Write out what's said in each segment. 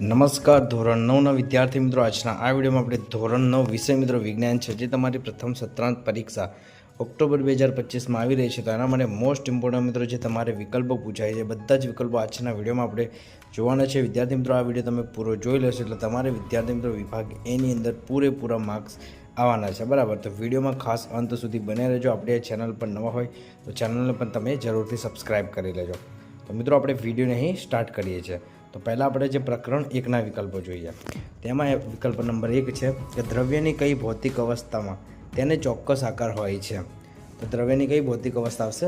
નમસ્કાર, ધોરણ નવના વિદ્યાર્થી મિત્રો. આજના આ વિડીયોમાં આપણે ધોરણ નવ વિષય મિત્રો વિજ્ઞાન છે, જે તમારી પ્રથમ સત્રાંત પરીક્ષા ઓક્ટોબર બે હજાર પચીસમાં આવી રહી છે. તો એના માટે મોસ્ટ ઇમ્પોર્ટન્ટ મિત્રો જે તમારે વિકલ્પો પૂછાય છે બધા જ વિકલ્પો આજના વિડીયોમાં આપણે જોવાના છે. વિદ્યાર્થી મિત્રો, આ વીડિયો તમે પૂરો જોઈ લેશો, એટલે તમારે વિદ્યાર્થી મિત્રો વિભાગ એની અંદર પૂરેપૂરા માર્ક્સ આવવાના છે. બરાબર? તો વિડીયોમાં ખાસ અંત સુધી બને રહેજો. આપણે ચેનલ પર નવા હોય, તો ચેનલને પણ તમે જરૂરથી સબસ્ક્રાઈબ કરી લેજો. તો મિત્રો, આપણે વિડીયોને અહીં સ્ટાર્ટ કરીએ છીએ. તો પહેલાં આપણે જે પ્રકરણ એકના વિકલ્પો જોઈએ તેમાં વિકલ્પ નંબર એક છે કે દ્રવ્યની કઈ ભૌતિક અવસ્થામાં તેને ચોક્કસ આકાર હોય છે. તો દ્રવ્યની કઈ ભૌતિક અવસ્થા આવશે?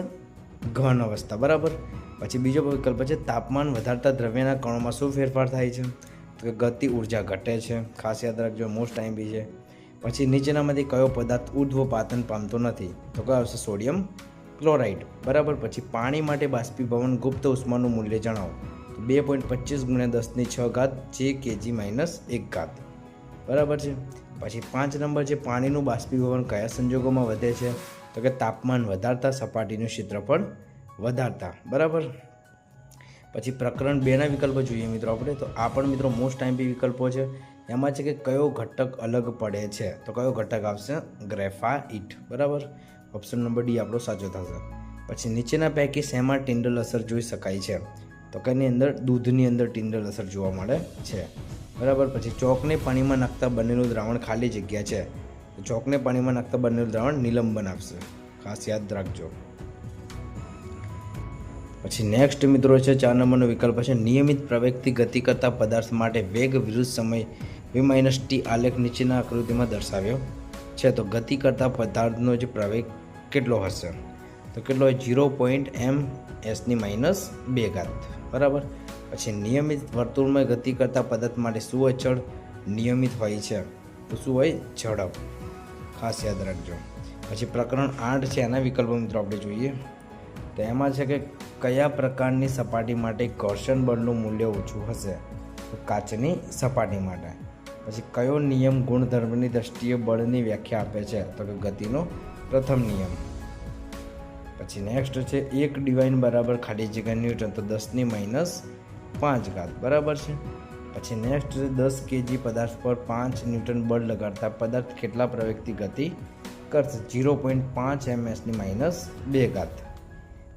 ઘન અવસ્થા, બરાબર? પછી બીજો વિકલ્પ છે, તાપમાન વધારતા દ્રવ્યના કણોમાં શું ફેરફાર થાય છે? તો કે ગતિ ઊર્જા ઘટે છે, ખાસ યાદ રાખજો મોસ્ટ ટાઈમ બી છે. પછી નીચેનામાંથી કયો પદાર્થ ઉર્ધ્વ પાતન પામતો નથી? તો કયો આવશે? સોડિયમ ક્લોરાઇડ બરાબર? પછી પાણી માટે બાષ્પીભવન ગુપ્ત ઉષ્માનું મૂલ્ય જણાવો. બે પોઈન્ટ પચીસ ગુણ્યા દસની છ ઘાત જે કેજી માઇનસ એક ઘાત. બરાબર છે? પછી પાંચ નંબર છે પાણીનું બાષ્પીભવન કયા સંજોગોમાં વધે છે? તો કે તાપમાન વધારતા, સપાટીનું ક્ષેત્રફળ વધારતા. બરાબર? પછી પ્રકરણ બેના વિકલ્પો જોઈએ મિત્રો આપણે. તો આ પણ મિત્રો મોસ્ટ ટાઈમ વિકલ્પો છે. એમાં છે કે કયો ઘટક અલગ પડે છે? તો કયો ઘટક આવશે? ગ્રેફાઇટ. બરાબર? ઓપ્શન નંબર ડી આપણો સાચો થશે. પછી નીચેના પૈકી શેમાં ટિન્ડલ અસર જોઈ શકાય છે? તો કે અંદર દૂધની અંદર ટિન્ડલ અસર જોવા મળે છે. બરાબર? પછી ચોકને પાણીમાં નાખતા બનેલું દ્રાવણ ખાલી જગ્યા છે. તો ચોકને પાણીમાં નાખતા બનેલું દ્રાવણ નિલંબન આપશે. ખાસ યાદ રાખજો. પછી નેક્સ્ટ મિત્રો છે ચાર નંબરનો વિકલ્પ છે. નિયમિત પ્રવેગથી ગતિ કરતા પદાર્થ માટે વેગ વિરુદ્ધ સમય વી માઇનસ ટી આલેખ નીચેના આકૃતિમાં દર્શાવ્યો છે. તો ગતિ કરતા પદાર્થનો જે પ્રવેગ કેટલો હશે? તો કેટલો હોય? ઝીરો પોઈન્ટ એમ એસની માઇનસ બે ઘાત. બરાબર? પછી નિયમિત વર્તુળમાં ગતિ કરતા પદાર્થ માટે શું અચળ નિયમિત હોય છે. તો શું હોય? ઝડપ. ખાસ યાદ રાખજો. પછી પ્રકરણ આઠ છે એના વિકલ્પો મિત્રો આપણે જોઈએ. તો એમાં છે કે કયા પ્રકારની સપાટી માટે ઘર્ષણ બળનું મૂલ્ય ઓછું હશે? તો કાચની સપાટી માટે. પછી કયો નિયમ ગુણધર્મની દ્રષ્ટિએ બળની વ્યાખ્યા આપે છે? તો કે ગતિનો પ્રથમ નિયમ. પછી નેક્સ્ટ છે એક ડિવાઇન બરાબર ખાલી જગ્યા ન્યૂટન તો દસની માઇનસ પાંચ ઘાત, બરાબર છે? પછી નેક્સ્ટ છે દસ કેજી પદાર્થ પર પાંચ ન્યૂટન બળ લગાડતા પદાર્થ કેટલા પ્રવેગથી ગતિ કરશે? જીરો પોઈન્ટ પાંચ એમએસની માઇનસ બે ઘાત.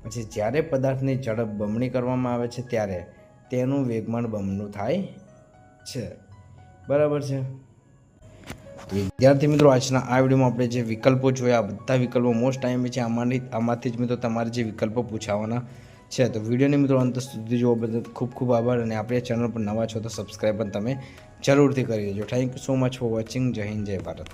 પછી જ્યારે પદાર્થની ઝડપ બમણી કરવામાં આવે છે ત્યારે તેનું વેગમાન બમણું થાય છે. બરાબર છે? વિદ્યાર્થી મિત્રો, આજના આ વિડીયોમાં આપણે જે વિકલ્પો જોયા બધા વિકલ્પો મોસ્ટ ટાઈમ છે. આમાંની, આમાંથી જ મિત્રો તમારે જે વિકલ્પો પૂછાવાના છે. તો વિડીયોને મિત્રો અંત સુધી જોવા બદલ ખૂબ ખૂબ આભાર અને આપણે ચેનલ પર નવા છો તો સબસ્ક્રાઈબ પણ તમે જરૂરથી કરી દેજો. Thank you so much for watching Jai Hind, Jai Bharat.